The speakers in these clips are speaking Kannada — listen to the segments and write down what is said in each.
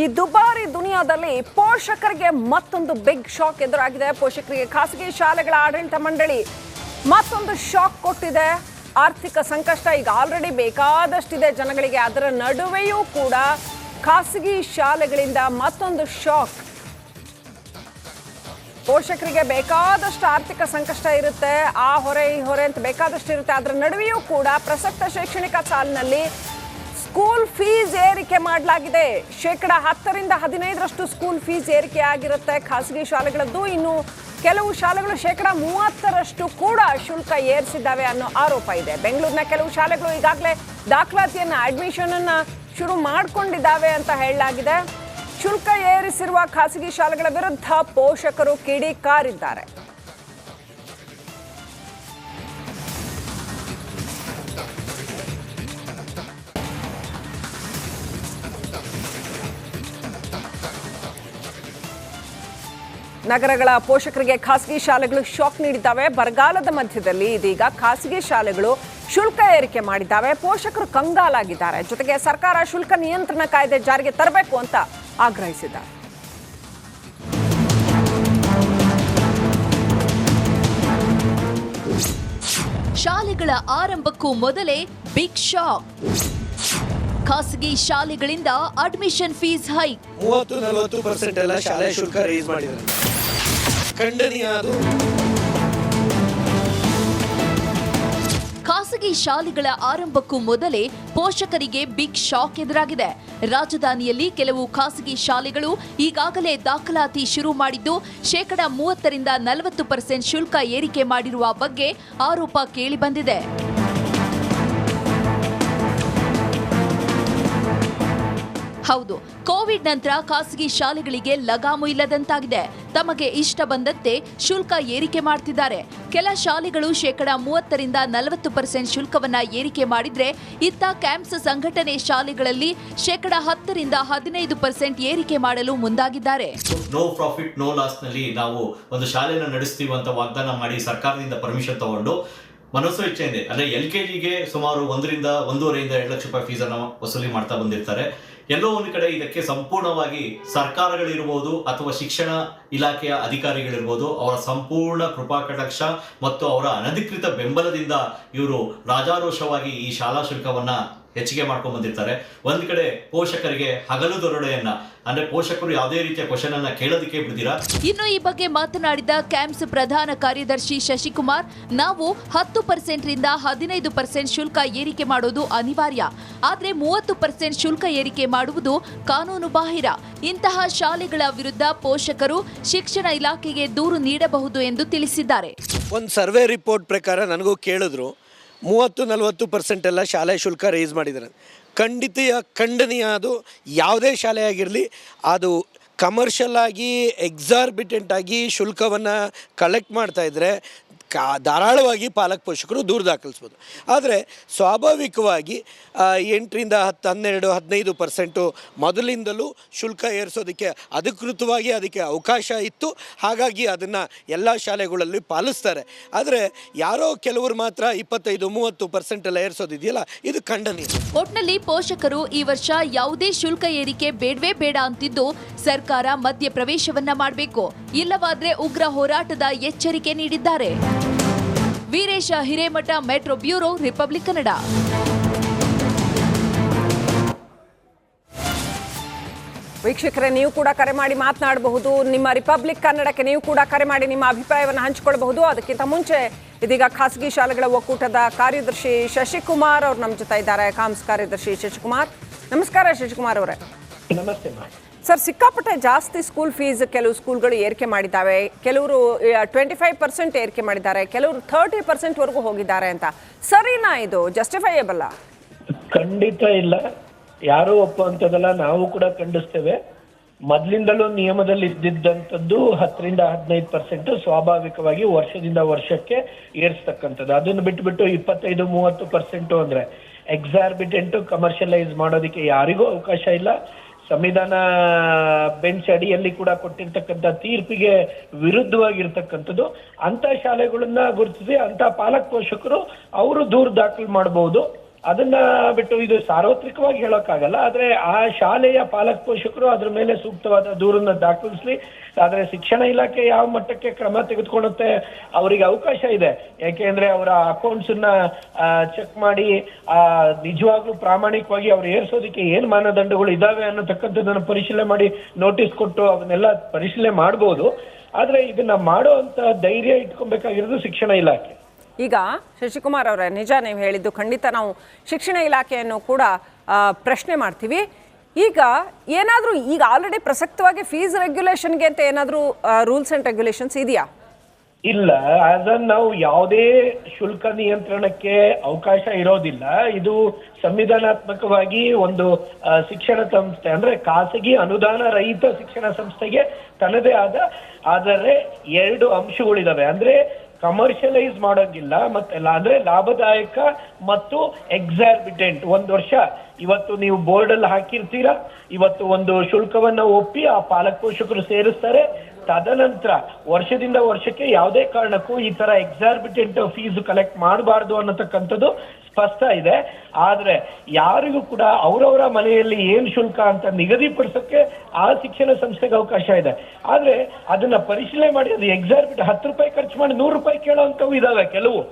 ಈ ದುಬಾರಿ ದುನಿಯಾದಲ್ಲಿ ಪೋಷಕರಿಗೆ ಮತ್ತೊಂದು ಬಿಗ್ ಶಾಕ್ ಎದುರಾಗಿದೆ. ಪೋಷಕರಿಗೆ ಖಾಸಗಿ ಶಾಲೆಗಳ ಆಡಳಿತ ಮಂಡಳಿ ಮತ್ತೊಂದು ಶಾಕ್ ಕೊಟ್ಟಿದೆ. ಆರ್ಥಿಕ ಸಂಕಷ್ಟ ಈಗ ಆಲ್ರೆಡಿ ಬೇಕಾದಷ್ಟಿದೆ. ಜನಗಳಿಗೆ ಅದರ ನಡುವೆಯೂ ಕೂಡ ಖಾಸಗಿ ಶಾಲೆಗಳಿಂದ ಮತ್ತೊಂದು ಶಾಕ್ ಪೋಷಕರಿಗೆ ಬೇಕಾದಷ್ಟು ಆರ್ಥಿಕ ಸಂಕಷ್ಟ ಇರುತ್ತೆ. ಆ ಹೊರೆ ಈ ಹೊರೆ ಅಂತ ಬೇಕಾದಷ್ಟು ಇರುತ್ತೆ ಅದರ ನಡುವೆಯೂ ಕೂಡ ಪ್ರಸಕ್ತ ಶೈಕ್ಷಣಿಕ ಸಾಲಿನಲ್ಲಿ ಸ್ಕೂಲ್ ಫೀಸ್ ಏರಿಕೆ ಮಾಡಲಾಗಿದೆ. ಶೇಕಡ ಹತ್ತರಿಂದ ಹದಿನೈದರಷ್ಟು ಸ್ಕೂಲ್ ಫೀಸ್ ಏರಿಕೆ ಆಗಿರುತ್ತೆ ಖಾಸಗಿ ಶಾಲೆಗಳದ್ದು ಇನ್ನು ಕೆಲವು ಶಾಲೆಗಳು ಶೇಕಡ ಮೂವತ್ತರಷ್ಟು ಕೂಡ ಶುಲ್ಕ ಏರಿಸಿದ್ದಾವೆ ಅನ್ನೋ ಆರೋಪ ಇದೆ. ಬೆಂಗಳೂರಿನ ಕೆಲವು ಶಾಲೆಗಳು ಈಗಾಗಲೇ ದಾಖಲಾತಿಯನ್ನು ಅಡ್ಮಿಷನ್ ಅನ್ನ ಶುರು ಮಾಡಿಕೊಂಡಿದ್ದಾವೆ ಅಂತ ಹೇಳಲಾಗಿದೆ. ಶುಲ್ಕ ಏರಿಸಿರುವ ಖಾಸಗಿ ಶಾಲೆಗಳ ವಿರುದ್ಧ ಪೋಷಕರು ಕಿಡಿಕಾರಿದ್ದಾರೆ ನಗರಗಳ ಪೋಷಕರಿಗೆ ಖಾಸಗಿ ಶಾಲೆಗಳು ಶಾಕ್ ನೀಡಿದ್ದಾವೆ. ಬರಗಾಲದ ಮಧ್ಯದಲ್ಲಿ ಇದೀಗ ಖಾಸಗಿ ಶಾಲೆಗಳು ಶುಲ್ಕ ಏರಿಕೆ ಮಾಡಿದ್ದಾವೆ. ಪೋಷಕರು ಕಂಗಾಲಾಗಿದ್ದಾರೆ. ಜೊತೆಗೆ ಸರ್ಕಾರ ಶುಲ್ಕ ನಿಯಂತ್ರಣ ಕಾಯ್ದೆ ಜಾರಿಗೆ ತರಬೇಕು ಅಂತ ಆಗ್ರಹಿಸಿದ್ದಾರೆ. ಶಾಲೆಗಳ ಆರಂಭಕ್ಕೂ ಮೊದಲೇ ಬಿಗ್ ಶಾಕ್. ಖಾಸಗಿ ಶಾಲೆಗಳಿಂದ ಅಡ್ಮಿಷನ್ ಫೀಸ್ ಹೈಕ್ ಮೂವತ್ತು ನಲವತ್ತು ಪರ್ಸೆಂಟ್ ಎಲ್ಲ ಶಾಲೆ ಶುಲ್ಕ ರೈಸ್ ಮಾಡಿದ್ದಾರೆ. ಖಂಡನೀಯ ಅದು ಖಾಸಗಿ ಶಾಲೆಗಳ ಆರಂಭಕ್ಕೂ ಮೊದಲೇ ಪೋಷಕರಿಗೆ ಬಿಗ್ ಶಾಕ್ ಎದುರಾಗಿದೆ. ರಾಜಧಾನಿಯಲ್ಲಿ ಕೆಲವು ಖಾಸಗಿ ಶಾಲೆಗಳು ಈಗಾಗಲೇ ದಾಖಲಾತಿ ಶುರು ಮಾಡಿದ್ದು, ಶೇಕಡಾ ಮೂವತ್ತರಿಂದ ನಲವತ್ತು ಪರ್ಸೆಂಟ್ ಶುಲ್ಕ ಏರಿಕೆ ಮಾಡಿರುವ ಬಗ್ಗೆ ಆರೋಪ ಕೇಳಿಬಂದಿದೆ. ಹೌದು, ಕೋವಿಡ್ ನಂತರ ಖಾಸಗಿ ಶಾಲೆಗಳಿಗೆ ಲಗಾಮು ಇಲ್ಲದಂತಾಗಿದೆ. ತಮಗೆ ಇಷ್ಟ ಬಂದಂತೆ ಶುಲ್ಕ ಏರಿಕೆ ಮಾಡ್ತಿದ್ದಾರೆ. ಕೆಲ ಶಾಲೆಗಳು ಶೇಕಡ ಮೂವತ್ತರಿಂದ ನಲವತ್ತು ಪರ್ಸೆಂಟ್ ಶುಲ್ಕವನ್ನ ಏರಿಕೆ ಮಾಡಿದ್ರೆ ಇತ್ತ ಕ್ಯಾಂಪ್ಸ್ ಸಂಘಟನೆ ಶಾಲೆಗಳಲ್ಲಿ ಶೇಕಡ ಹತ್ತರಿಂದ ಹದಿನೈದು ಪರ್ಸೆಂಟ್ ಏರಿಕೆ ಮಾಡಲು ಮುಂದಾಗಿದ್ದಾರೆ. ನೋ ಪ್ರಾಫಿಟ್ ನೋ ಲಾಸ್ನಲ್ಲಿ ನಾವು ಒಂದು ಶಾಲೆಯನ್ನು ನಡೆಸ್ತೀವಿ ಅಂತ ವಾಗ್ದಾನ ಮಾಡಿ ಸರ್ಕಾರದಿಂದ ಪರ್ಮಿಷನ್ ತಗೊಂಡು ಮನಸ್ಸು ಇಚ್ಛೆಯಿಂದ, ಅಂದ್ರೆ ಎಲ್ ಕೆ ಸುಮಾರು ಒಂದರಿಂದ ಒಂದೂವರೆಯಿಂದ ಎರಡು ಲಕ್ಷ ರೂಪಾಯಿ ಫೀಸನ್ನು ವಸೂಲಿ ಮಾಡ್ತಾ ಬಂದಿರ್ತಾರೆ. ಎಲ್ಲೋ ಒಂದು ಕಡೆ ಇದಕ್ಕೆ ಸಂಪೂರ್ಣವಾಗಿ ಸರ್ಕಾರಗಳಿರ್ಬೋದು ಅಥವಾ ಶಿಕ್ಷಣ ಇಲಾಖೆಯ ಅಧಿಕಾರಿಗಳಿರ್ಬೋದು, ಅವರ ಸಂಪೂರ್ಣ ಕೃಪಾ ಕಟಾಕ್ಷ ಮತ್ತು ಅವರ ಅನಧಿಕೃತ ಬೆಂಬಲದಿಂದ ಇವರು ರಾಜಾರೋಷವಾಗಿ ಈ ಶಾಲಾ ಶುಲ್ಕವನ್ನ ಹೆಚ್ಚಿಗೆ ಮಾಡ್ಕೊಂಡು ಬಂದಿರ್ತಾರೆ. ಒಂದ್ ಕಡೆ ಪೋಷಕರಿಗೆ ಹಗಲು ದೊರಡೆಯನ್ನ ಅಂದ್ರೆ ಪೋಷಕರು ಯಾವುದೇ ರೀತಿಯ ಕ್ವಶನ್ ಅನ್ನ ಕೇಳೋದಕ್ಕೆ ಬಿಡ್ತೀರಾ? ಇನ್ನು ಈ ಬಗ್ಗೆ ಮಾತನಾಡಿದ ಕ್ಯಾಂಪ್ಸ್ ಪ್ರಧಾನ ಕಾರ್ಯದರ್ಶಿ ಶಶಿಕುಮಾರ್ ನಾವು ಹತ್ತು ಪರ್ಸೆಂಟ್ ರಿಂದ ಹದಿನೈದು ಪರ್ಸೆಂಟ್ ಶುಲ್ಕ ಏರಿಕೆ ಮಾಡೋದು ಅನಿವಾರ್ಯ. ಆದ್ರೆ ಮೂವತ್ತು ಪರ್ಸೆಂಟ್ ಶುಲ್ಕ ಏರಿಕೆ ಮಾಡುವುದು ಕಾನೂನು ಬಾಹಿರ. ಇಂತಹ ಶಾಲೆಗಳ ವಿರುದ್ಧ ಪೋಷಕರು ಶಿಕ್ಷಣ ಇಲಾಖೆಗೆ ದೂರು ನೀಡಬಹುದು ಎಂದು ತಿಳಿಸಿದ್ದಾರೆ. ಒಂದು ಸರ್ವೆ ರಿಪೋರ್ಟ್ ಪ್ರಕಾರ ನನಗೂ ಕೇಳಿದ್ರು ಮೂವತ್ತು, ನಲವತ್ತು ಪರ್ಸೆಂಟ್ ಎಲ್ಲ ಶಾಲೆ ಶುಲ್ಕ ರೈಸ್ ಮಾಡಿದ್ದಾರೆ. ಖಂಡಿತ ಖಂಡನೀಯ ಅದು ಯಾವುದೇ ಶಾಲೆ ಆಗಿರಲಿ, ಅದು ಕಮರ್ಷಿಯಲ್ ಆಗಿ ಎಕ್ಸಾರ್ಬಿಟೆಂಟ್ ಆಗಿ ಶುಲ್ಕವನ್ನು ಕಲೆಕ್ಟ್ ಮಾಡ್ತಾ ಇದ್ದರೆ ಕಾ ಧಾರಾಳವಾಗಿ ಪಾಲಕ ಪೋಷಕರು ದೂರು ದಾಖಲಿಸ್ಬೋದು. ಆದರೆ ಸ್ವಾಭಾವಿಕವಾಗಿ ಎಂಟರಿಂದ ಹತ್ತು ಹನ್ನೆರಡು, ಹದಿನೈದು ಪರ್ಸೆಂಟು ಮೊದಲಿಂದಲೂ ಶುಲ್ಕ ಏರಿಸೋದಕ್ಕೆ ಅಧಿಕೃತವಾಗಿ ಅದಕ್ಕೆ ಅವಕಾಶ ಇತ್ತು. ಹಾಗಾಗಿ ಅದನ್ನು ಎಲ್ಲ ಶಾಲೆಗಳಲ್ಲಿ ಪಾಲಿಸ್ತಾರೆ. ಆದರೆ ಯಾರೋ ಕೆಲವರು ಮಾತ್ರ ಇಪ್ಪತ್ತೈದು, ಮೂವತ್ತು ಪರ್ಸೆಂಟ್ ಎಲ್ಲ ಏರಿಸೋದಿದೆಯಲ್ಲ, ಇದು ಖಂಡನೀಯ. ಒಟ್ನಲ್ಲಿ ಪೋಷಕರು ಈ ವರ್ಷ ಯಾವುದೇ ಶುಲ್ಕ ಏರಿಕೆ ಬೇಡವೇ ಬೇಡ ಅಂತಿದ್ದು ಸರ್ಕಾರ ಮಧ್ಯ ಪ್ರವೇಶವನ್ನ ಮಾಡಬೇಕು. ಇಲ್ಲವಾದ್ರೆ ಉಗ್ರ ಹೋರಾಟದ ಎಚ್ಚರಿಕೆ ನೀಡಿದ್ದಾರೆ. Veeresh Hiremath metro bureau Republic Kannada. ವೀಕ್ಷಕರೇ ನೀವು ಕೂಡ ಕರೆ ಮಾಡಿ ಮಾತನಾಡಬಹುದು. ನಿಮ್ಮ ರಿಪಬ್ಲಿಕ್ ಕನ್ನಡಕ್ಕೆ ನೀವು ಕೂಡ ಕರೆ ಮಾಡಿ ನಿಮ್ಮ ಅಭಿಪ್ರಾಯವನ್ನು ಹಂಚಿಕೊಳ್ಳಬಹುದು. ಅದಕ್ಕಿಂತ ಮುಂಚೆ ಇದೀಗ ಖಾಸಗಿ ಶಾಲೆಗಳ ಒಕ್ಕೂಟದ ಕಾರ್ಯದರ್ಶಿ ಶಶಿಕುಮಾರ್ ಅವರು ನಮ್ಮ ಜೊತೆ ಇದ್ದಾರೆ. ಕಾಮ್ಸ್ ಕಾರ್ಯದರ್ಶಿ ಶಶಿಕುಮಾರ್. ನಮಸ್ಕಾರ ಶಶಿಕುಮಾರ್ ಅವರೇ. ನಮಸ್ತೆ ಮಾ ಸರ್, ಸಿಕ್ಕಾಪಟ್ಟೆ ಜಾಸ್ತಿ ಸ್ಕೂಲ್ ಫೀಸ್ ಕೆಲವು ಸ್ಕೂಲ್ಗಳು ಏರಿಕೆ ಮಾಡಿದ್ದಾವೆ. ಕೆಲವರು ಟ್ವೆಂಟಿ ಫೈವ್ ಪರ್ಸೆಂಟ್ ಏರಿಕೆ ಮಾಡಿದ್ದಾರೆ. ಕೆಲವರು ಥರ್ಟಿ ಪರ್ಸೆಂಟ್ವರೆಗೂ ಹೋಗಿದ್ದಾರೆ ಅಂತ. ಸರಿನಾ ಇದು? ಜಸ್ಟಿಫೈಯಬಲ್ಲ ಖಂಡಿತ ಇಲ್ಲ. ಯಾರು ಒಪ್ಪುವಂಥದ್ದಲ್ಲ ನಾವು ಕೂಡ ಖಂಡಿಸ್ತೇವೆ. ಮೊದಲಿಂದಲೂ ನಿಯಮದಲ್ಲಿ ಇದ್ದಿದ್ದಂಥದ್ದು ಹತ್ತರಿಂದ ಹದಿನೈದು ಪರ್ಸೆಂಟ್ ಸ್ವಾಭಾವಿಕವಾಗಿ ವರ್ಷದಿಂದ ವರ್ಷಕ್ಕೆ ಏರಿಸ್ತಕ್ಕಂಥದ್ದು. ಅದನ್ನು ಬಿಟ್ಬಿಟ್ಟು ಇಪ್ಪತ್ತೈದು, ಮೂವತ್ತು ಪರ್ಸೆಂಟು ಅಂದ್ರೆ ಎಕ್ಸಾರ್ಬಿಟೆಂಟ್ ಕಮರ್ಷಿಯಲೈಸ್ ಮಾಡೋದಕ್ಕೆ ಯಾರಿಗೂ ಅವಕಾಶ ಇಲ್ಲ. ಸಂವಿಧಾನ ಬೆಂಚ್ ಅಡಿಯಲ್ಲಿ ಕೂಡ ಕೊಟ್ಟಿರ್ತಕ್ಕಂಥ ತೀರ್ಪಿಗೆ ವಿರುದ್ಧವಾಗಿರ್ತಕ್ಕಂಥದ್ದು ಅಂತ ಶಾಲೆಗಳನ್ನ ಗುರುತಿಸಿ ಅಂತ ಪಾಲಕ ಪೋಷಕರು ಅವರು ದೂರು ದಾಖಲು ಮಾಡಬಹುದು ಅದನ್ನ ಬಿಟ್ಟು ಇದು ಸಾರ್ವತ್ರಿಕವಾಗಿ ಹೇಳೋಕ್ಕಾಗಲ್ಲ, ಆದ್ರೆ ಆ ಶಾಲೆಯ ಪಾಲಕ ಪೋಷಕರು ಅದ್ರ ಮೇಲೆ ಸೂಕ್ತವಾದ ದೂರನ್ನ ದಾಖಲಿಸ್ಲಿ, ಆದ್ರೆ ಶಿಕ್ಷಣ ಇಲಾಖೆ ಯಾವ ಮಟ್ಟಕ್ಕೆ ಕ್ರಮ ತೆಗೆದುಕೊಳ್ಳುತ್ತೆ ಅವರಿಗೆ ಅವಕಾಶ ಇದೆ. ಯಾಕೆಂದ್ರೆ ಅವರ ಅಕೌಂಟ್ಸ್ ಅನ್ನ ಚೆಕ್ ಮಾಡಿ, ಆ, ನಿಜವಾಗ್ಲೂ ಪ್ರಾಮಾಣಿಕವಾಗಿ ಅವ್ರು ಏರ್ಸೋದಕ್ಕೆ ಏನ್ ಮಾನದಂಡಗಳು ಇದಾವೆ ಅನ್ನತಕ್ಕಂಥದ್ದನ್ನ ಪರಿಶೀಲನೆ ಮಾಡಿ ನೋಟಿಸ್ ಕೊಟ್ಟು ಅವನ್ನೆಲ್ಲ ಪರಿಶೀಲನೆ ಮಾಡ್ಬೋದು. ಆದ್ರೆ ಇದನ್ನ ಮಾಡೋ ಧೈರ್ಯ ಇಟ್ಕೊಬೇಕಾಗಿರೋದು ಶಿಕ್ಷಣ ಇಲಾಖೆ. ಈಗ ಶಶಿಕುಮಾರ್ ಅವರ ನಿಜ ನೀವು ಹೇಳಿದ್ದು ಖಂಡಿತ ನಾವು ಶಿಕ್ಷಣ ಇಲಾಖೆಯನ್ನು ಕೂಡ ಪ್ರಶ್ನೆ ಮಾಡ್ತೀವಿ. ಈಗ ಏನಾದರೂ, ಈಗ ಆಲ್ರೆಡಿ ಪ್ರಸಕ್ತವಾಗಿ ಫೀಸ್ ರೆಗ್ಯುಲೇಷನ್ಗೆ ಅಂತ ಏನಾದರೂ ರೂಲ್ಸ್ ಅಂಡ್ ರೆಗ್ಯುಲೇಷನ್ಸ್ ಇದೆಯಾ? ಇಲ್ಲ ಆಸ್ ಅನ್ ನಾವು ಯಾವುದೇ ಶುಲ್ಕ ನಿಯಂತ್ರಣಕ್ಕೆ ಅವಕಾಶ ಇರೋದಿಲ್ಲ. ಇದು ಸಂವಿಧಾನಾತ್ಮಕವಾಗಿ ಒಂದು ಶಿಕ್ಷಣ ಸಂಸ್ಥೆ, ಅಂದ್ರೆ ಖಾಸಗಿ ಅನುದಾನ ರಹಿತ ಶಿಕ್ಷಣ ಸಂಸ್ಥೆಗೆ ತನ್ನದೇ ಆದ, ಆದರೆ ಎರಡು ಅಂಶಗಳಿದಾವೆ. ಅಂದ್ರೆ ಕಮರ್ಷಿಯಲೈಸ್ ಮಾಡೋಂಗಿಲ್ಲ ಮತ್ತೆ ಅಂದ್ರೆ ಲಾಭದಾಯಕ ಮತ್ತು ಎಕ್ಸಾರ್ಬಿಟೆಂಟ್ ಒಂದ್ ವರ್ಷ, ಇವತ್ತು ನೀವು ಬೋರ್ಡ್ ಅಲ್ಲಿ ಹಾಕಿರ್ತೀರಾ? ಇವತ್ತು ಒಂದು ಶುಲ್ಕವನ್ನ ಒಪ್ಪಿ ಆ ಪಾಲಕ ಪೋಷಕರು ಸೇರಿಸ್ತಾರೆ. ತದನಂತರ ವರ್ಷದಿಂದ ವರ್ಷಕ್ಕೆ ಯಾವುದೇ ಕಾರಣಕ್ಕೂ ಈ ತರ ಎಕ್ಸಾರ್ಬಿಟೆಂಟ್ ಫೀಸ್ ಕಲೆಕ್ಟ್ ಮಾಡಬಾರ್ದು ಅನ್ನತಕ್ಕಂಥದ್ದು ಸ್ಪಷ್ಟ ಇದೆ. ಆದ್ರೆ ಯಾರಿಗೂ ಕೂಡ ಅವರವರ ಮನೆಯಲ್ಲಿ ಏನ್ ಶುಲ್ಕ ಅಂತ ನಿಗದಿಪಡಿಸಕ್ಕೆ ಆ ಶಿಕ್ಷಣ ಸಂಸ್ಥೆಗೆ ಅವಕಾಶ ಇದೆ. ಆದ್ರೆ ಅದನ್ನ ಪರಿಶೀಲನೆ ಮಾಡಿ, ಅದು ಎಕ್ಸಾರ್ಬಿಟ್ ಹತ್ತು ರೂಪಾಯಿ ಖರ್ಚು ಮಾಡಿ ನೂರು ರೂಪಾಯಿ ಕೇಳೋಂಥವು ಇದಾವೆ ಕೆಲವು.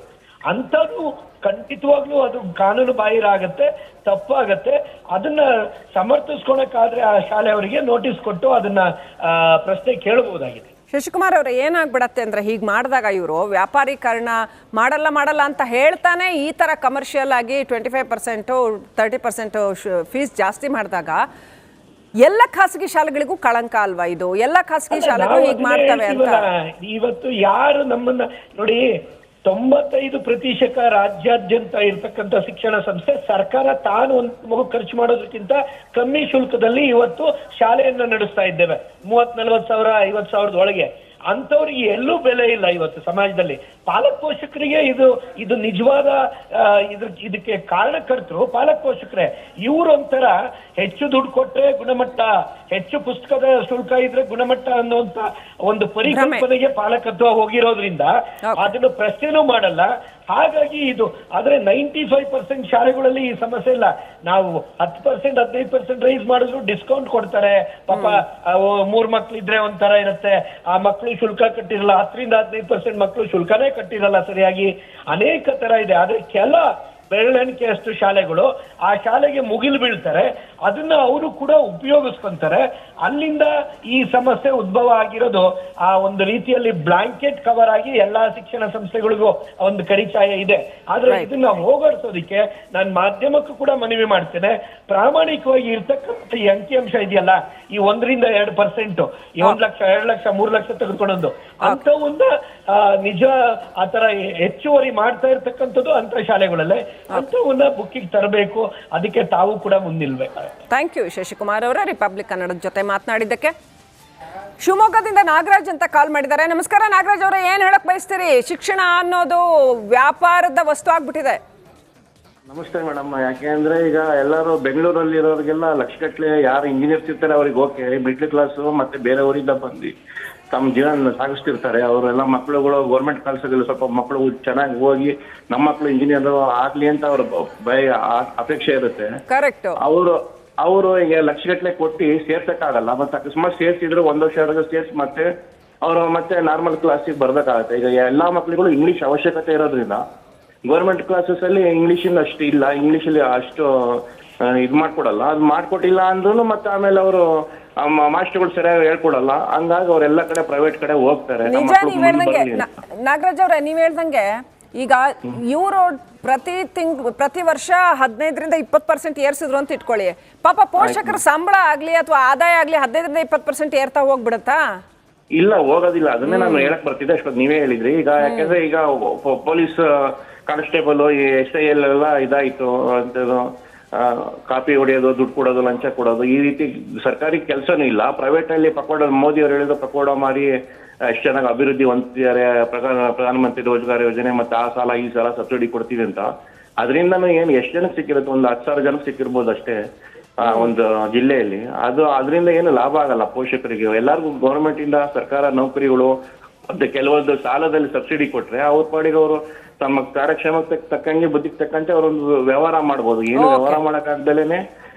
ಅಂಥದ್ದು ಖಂಡಿತವಾಗ್ಲೂ ಅದು ಕಾನೂನು ಬಾಹಿರ ಆಗತ್ತೆ, ತಪ್ಪಾಗತ್ತೆ. ಅದನ್ನ ಸಮರ್ಥಿಸ್ಕೊಳಕ್ಕಾದ್ರೆ ಆ ಶಾಲೆ ಅವರಿಗೆ ನೋಟಿಸ್ ಕೊಟ್ಟು ಅದನ್ನ ಪ್ರಶ್ನೆ ಕೇಳಬಹುದಾಗಿದೆ. ಶಶಿಕುಮಾರ್ ಅವರೇ ಏನಾಗ್ಬಿಡತ್ತೆ ಅಂದ್ರೆ ಹೀಗೆ ಮಾಡಿದಾಗ ಇವರು ವ್ಯಾಪಾರೀಕರಣ ಮಾಡಲ್ಲ ಮಾಡಲ್ಲ ಅಂತ ಹೇಳ್ತಾನೆ ಈ ಥರ ಕಮರ್ಷಿಯಲ್ ಆಗಿ twenty five percent thirty percent fees ಜಾಸ್ತಿ ಮಾಡಿದಾಗ ಎಲ್ಲ ಖಾಸಗಿ ಶಾಲೆಗಳಿಗೂ ಕಳಂಕ ಅಲ್ವಾ ಇದು? ಎಲ್ಲ ಖಾಸಗಿ ಶಾಲೆಗಳು ಹೀಗೆ ಮಾಡ್ತವೆ ಅಂತ. ಇವತ್ತು ಯಾರು ನಮ್ಮನ್ನ ನೋಡಿ ತೊಂಬತ್ತೈದು ಪ್ರತಿಶತ ರಾಜ್ಯಾದ್ಯಂತ ಇರ್ತಕ್ಕಂಥ ಶಿಕ್ಷಣ ಸಂಸ್ಥೆ ಸರ್ಕಾರ ತಾನು ಒಂದು ಮಗು ಖರ್ಚು ಮಾಡೋದಕ್ಕಿಂತ ಕಮ್ಮಿ ಶುಲ್ಕದಲ್ಲಿ ಇವತ್ತು ಶಾಲೆಯನ್ನ ನಡೆಸ್ತಾ ಇದ್ದೇವೆ. ಮೂವತ್ ನಲ್ವತ್ ಸಾವಿರ ಐವತ್ ಸಾವಿರದ ಒಳಗೆ ಅಂಥವ್ರಿಗೆ ಎಲ್ಲೂ ಬೆಲೆ ಇಲ್ಲ ಇವತ್ತು ಸಮಾಜದಲ್ಲಿ. ಪಾಲಕ ಪೋಷಕರಿಗೆ ಇದು ಇದು ನಿಜವಾದ ಇದು ಇದ್ರ ಇದಕ್ಕೆ ಕಾರಣಕರ್ತರು ಪಾಲಕ ಪೋಷಕರೇ. ಇವರೊಂಥರ ಹೆಚ್ಚು ದುಡ್ಡು ಕೊಟ್ರೆ ಗುಣಮಟ್ಟ ಹೆಚ್ಚು ಪುಸ್ತಕದ ಶುಲ್ಕ ಇದ್ರೆ ಗುಣಮಟ್ಟ ಅನ್ನುವಂತ ಒಂದು ಪರಿಕಲ್ಪನೆಗೆ ಪಾಲಕತ್ವ ಹೋಗಿರೋದ್ರಿಂದ ಅದನ್ನು ಪ್ರಶ್ನೆನೂ ಮಾಡಲ್ಲ. ಹಾಗಾಗಿ ಇದು ಆದ್ರೆ ನೈಂಟಿ ಫೈವ್ ಪರ್ಸೆಂಟ್ ಶಾಲೆಗಳಲ್ಲಿ ಈ ಸಮಸ್ಯೆ ಇಲ್ಲ. ನಾವು ಹತ್ತು ಪರ್ಸೆಂಟ್ ಹದಿನೈದು ಪರ್ಸೆಂಟ್ ರೈಸ್ ಮಾಡಿದ್ರು ಡಿಸ್ಕೌಂಟ್ ಕೊಡ್ತಾರೆ. ಪಾಪ ಮೂರ್ ಮಕ್ಳಿದ್ರೆ ಒಂಥರ ಇರುತ್ತೆ. ಆ ಮಕ್ಳು ಶುಲ್ಕ ಕಟ್ಟಿರಲ್ಲ. ಹತ್ತರಿಂದ ಹದಿನೈದು ಪರ್ಸೆಂಟ್ ಮಕ್ಳು ಶುಲ್ಕನೇ ಕಟ್ಟಿರಲ್ಲ ಸರಿಯಾಗಿ. ಅನೇಕ ತರ ಇದೆ. ಆದ್ರೆ ಕೆಲ ಬೆರಳೆಣಿಕೆಯಷ್ಟು ಶಾಲೆಗಳು ಆ ಶಾಲೆಗೆ ಮುಗಿಲು ಬೀಳ್ತಾರೆ. ಅದನ್ನ ಅವರು ಕೂಡ ಉಪಯೋಗಿಸ್ಕೊಂತಾರೆ. ಅಲ್ಲಿಂದ ಈ ಸಮಸ್ಯೆ ಉದ್ಭವ ಆಗಿರೋದು ಆ ಒಂದು ರೀತಿಯಲ್ಲಿ ಬ್ಲಾಂಕೆಟ್ ಕವರ್ ಆಗಿ ಎಲ್ಲಾ ಶಿಕ್ಷಣ ಸಂಸ್ಥೆಗಳಿಗೂ ಒಂದು ಕರಿಚಾಯ ಇದೆ. ಆದ್ರೆ ಇದನ್ನ ಹೋಗಡಿಸೋದಿಕ್ಕೆ ನಾನು ಮಾಧ್ಯಮಕ್ಕೂ ಕೂಡ ಮನವಿ ಮಾಡ್ತೇನೆ. ಪ್ರಾಮಾಣಿಕವಾಗಿ ಇರ್ತಕ್ಕಂಥ ಈ ಅಂಕಿಅಂಶ ಇದೆಯಲ್ಲ ಈ ಒಂದರಿಂದ ಎರಡು ಪರ್ಸೆಂಟ್ ಈ ಒಂದ್ ಲಕ್ಷ ಎರಡು ಲಕ್ಷ ಮೂರು ಲಕ್ಷ ತೆಗೆದುಕೊಂಡು ಅಂತ ಆ, ನಿಜ ಆತರ ಹೆಚ್ಚುವರಿ ಮಾಡ್ತಾ ಇರ್ತಕ್ಕಂಥದ್ದು ಅಂತ ಶಾಲೆಗಳಲ್ಲೇ. ಅಂತವನ್ನ ಬುಕ್ಕಿಗೆ ತರಬೇಕು. ಅದಕ್ಕೆ ತಾವು ಕೂಡ ಮುಂದಿಲ್ಬೇಕಾಗುತ್ತೆ ಥ್ಯಾಂಕ್ ಯು ಶಶಿಕುಮಾರ್ ಅವರ. ರಿಪಬ್ಲಿಕ್ ಕನ್ನಡದ ಜೊತೆ ಮಾತನಾಡಿದ್ದಕ್ಕೆ ಶಿವಮೊಗ್ಗದಿಂದ ನಾಗರಾಜ್ ಅಂತ ಕಾಲ್ ಮಾಡಿದ್ದಾರೆ. ನಮಸ್ಕಾರ ನಾಗರಾಜ್ ಅವರೇ ಏನು ಹೇಳಕ್ ಬಯಸ್ತೀರಿ? ಶಿಕ್ಷಣ ಅನ್ನೋದು ವ್ಯಾಪಾರದ ವಸ್ತು ಆಗ್ಬಿಟ್ಟಿದೆ. ನಮಸ್ತೆ ಮೇಡಮ್. ಯಾಕೆಂದ್ರೆ ಈಗ ಎಲ್ಲರೂ ಬೆಂಗಳೂರಲ್ಲಿ ಇರೋರಿಗೆಲ್ಲ ಲಕ್ಷಗಟ್ಟಲೆ ಯಾರು ಇಂಜಿನಿಯರ್ಸ್ ಇರ್ತಾರೆ ಅವ್ರಿಗೆ ಓಕೆ ಮಿಡ್ಲ್ ಕ್ಲಾಸ್ ಮತ್ತೆ ಬೇರೆ ಊರಿಂದ ಬಂದು ತಮ್ಮ ಜೀವನ ಸಾಗಿಸ್ತಿರ್ತಾರೆ. ಅವರೆಲ್ಲ ಮಕ್ಕಳುಗಳು ಗೌರ್ಮೆಂಟ್ ಕಾಲೇಜಲ್ಲಿ ಸ್ವಲ್ಪ ಮಕ್ಕಳು ಚೆನ್ನಾಗಿ ಹೋಗಿ ನಮ್ಮ ಮಕ್ಕಳು ಇಂಜಿನಿಯರ್ ಆಗ್ಲಿ ಅಂತ ಅವ್ರ ಭಯ ಅಪೇಕ್ಷೆ ಇರುತ್ತೆ. ಕರೆಕ್ಟ್ ಅವರು ಅವರು ಈಗ ಲಕ್ಷಗಟ್ಟಲೆ ಕೊಟ್ಟು ಸೇರ್ಸಕ್ಕಾಗಲ್ಲ. ಮತ್ತೆ ಅಕಸ್ಮಾತ್ ಸೇರ್ಸಿದ್ರು ಒಂದು ವರ್ಷ ಎರಡು ವರ್ಷ ಸೇರ್ಸಿ ಮತ್ತೆ ಅವರು ಮತ್ತೆ ನಾರ್ಮಲ್ ಕ್ಲಾಸಿಗೆ ಬರ್ಬೇಕಾಗತ್ತೆ. ಈಗ ಎಲ್ಲಾ ಮಕ್ಕಳಿಗೂ ಇಂಗ್ಲಿಷ್ ಅವಶ್ಯಕತೆ ಇರೋದ್ರಿಂದ ಗೌರ್ಮೆಂಟ್ ಕ್ಲಾಸಸ್ ಅಲ್ಲಿ ಇಂಗ್ಲಿಷ್ ಅಷ್ಟು ಇಲ್ಲ. ಇಂಗ್ಲಿಷಲ್ಲಿ ಅಷ್ಟು ಇದು ಮಾಡ್ಕೊಡಲ್ಲ. ಅದು ಮಾಡ್ಕೊಟ್ಟಿಲ್ಲ ಅಂದ್ರೂ ಮತ್ತೆ ಆಮೇಲೆ ಅವರು ಮಾಸ್ಟರ್ಗಳು ಸರಿಯಾಗಿ ಹೇಳ್ಕೊಡಲ್ಲ. ಹಂಗಾಗಿ ಅವರೆಲ್ಲ ಕಡೆ ಪ್ರೈವೇಟ್ ಕಡೆ ಹೋಗ್ತಾರೆ. ನಾಗರಾಜ್ ಅವ್ರೆ ನೀವ್ ಹೇಳ್ದಂಗೆ ಈಗ ಇವರು ಪ್ರತಿ ತಿಂಗ್ ಪ್ರತಿ ವರ್ಷ ಹದಿನೈದರಿಂದ ಇಪ್ಪತ್ತು ಪರ್ಸೆಂಟ್ ಏರ್ಸಿದ್ರು ಅಂತ ಇಟ್ಕೊಳ್ಳಿ. ಪಾಪ ಪೋಷಕರ ಸಂಬಳ ಆಗಲಿ ಅಥವಾ ಆದಾಯ ಆಗಲಿ ಹದಿನೈದರಿಂದ ಇಪ್ಪತ್ತು ಪರ್ಸೆಂಟ್ ಏರ್ತಾ ಹೋಗ್ಬಿಡತ್ತಾ? ಇಲ್ಲ ಹೋಗೋದಿಲ್ಲ. ಅದನ್ನೇ ನಾನು ಹೇಳಕ್ ಬರ್ತಿದ್ದೆ ಅಷ್ಟೊಂದು ನೀವೇ ಹೇಳಿದ್ರಿ. ಈಗ ಯಾಕಂದ್ರೆ ಈಗ ಪೊಲೀಸ್ ಕಾನ್ಸ್ಟೇಬಲ್ ಎಸ್ ಐ ಎಲ್ ಎಲ್ಲ ಇದಾಯ್ತು ಅಂತದು. ಆ, ಕಾಪಿ ಹೊಡೆಯೋದು, ದುಡ್ಡು ಕೊಡೋದು, ಲಂಚ ಕೊಡೋದು, ಈ ರೀತಿ ಸರ್ಕಾರಿ ಕೆಲಸನೂ ಇಲ್ಲ. ಪ್ರೈವೇಟಲ್ಲಿ ಪಕೋಡ ಮೋದಿ ಅವರು ಹೇಳಿದ್ರು ಪಕೋಡ ಮಾರಿ ಎಷ್ಟು ಚೆನ್ನಾಗಿ ಅಭಿವೃದ್ಧಿ ಹೊಂದಿದ್ದಾರೆ ಪ್ರಧಾನ, ಪ್ರಧಾನಮಂತ್ರಿ ರೋಜ್ಗಾರ್ ಯೋಜನೆ ಮತ್ತೆ ಆ ಸಾಲ, ಈ ಸಾಲ ಸಬ್ಸಿಡಿ ಕೊಡ್ತೀವಿ ಅಂತ. ಅದರಿಂದ ಏನು ಎಷ್ಟು ಜನಕ್ಕೆ ಸಿಕ್ಕಿರುತ್ತೆ? ಒಂದು ಹತ್ತು ಸಾವಿರ ಜನಕ್ಕೆ ಸಿಕ್ಕಿರ್ಬೋದು ಅಷ್ಟೇ ಒಂದು ಜಿಲ್ಲೆಯಲ್ಲಿ. ಅದು, ಅದರಿಂದ ಏನು ಲಾಭ ಆಗಲ್ಲ ಪೋಷಕರಿಗೆ. ಎಲ್ಲರಿಗೂ ಗೌರ್ಮೆಂಟಿಂದ ಸರ್ಕಾರ ನೌಕರಿಗಳು, ಮತ್ತೆ ಕೆಲವೊಂದು ಸಾಲದಲ್ಲಿ ಸಬ್ಸಿಡಿ ಕೊಟ್ರೆ, ಅವ್ರ ಪಾಡಿಗೆ ಅವರು ತಮ್ಮ ಕಾರ್ಯಕ್ಷಮತೆ ತಕ್ಕಂಗೆ ಬುದ್ಧಿಗೆ ತಕ್ಕಂತೆ ಅವರೊಂದು ವ್ಯವಹಾರ ಮಾಡ್ಬೋದು. ಏನು ವ್ಯವಹಾರ ಮಾಡಕ್ ಆಗ್ದಲೇನೆ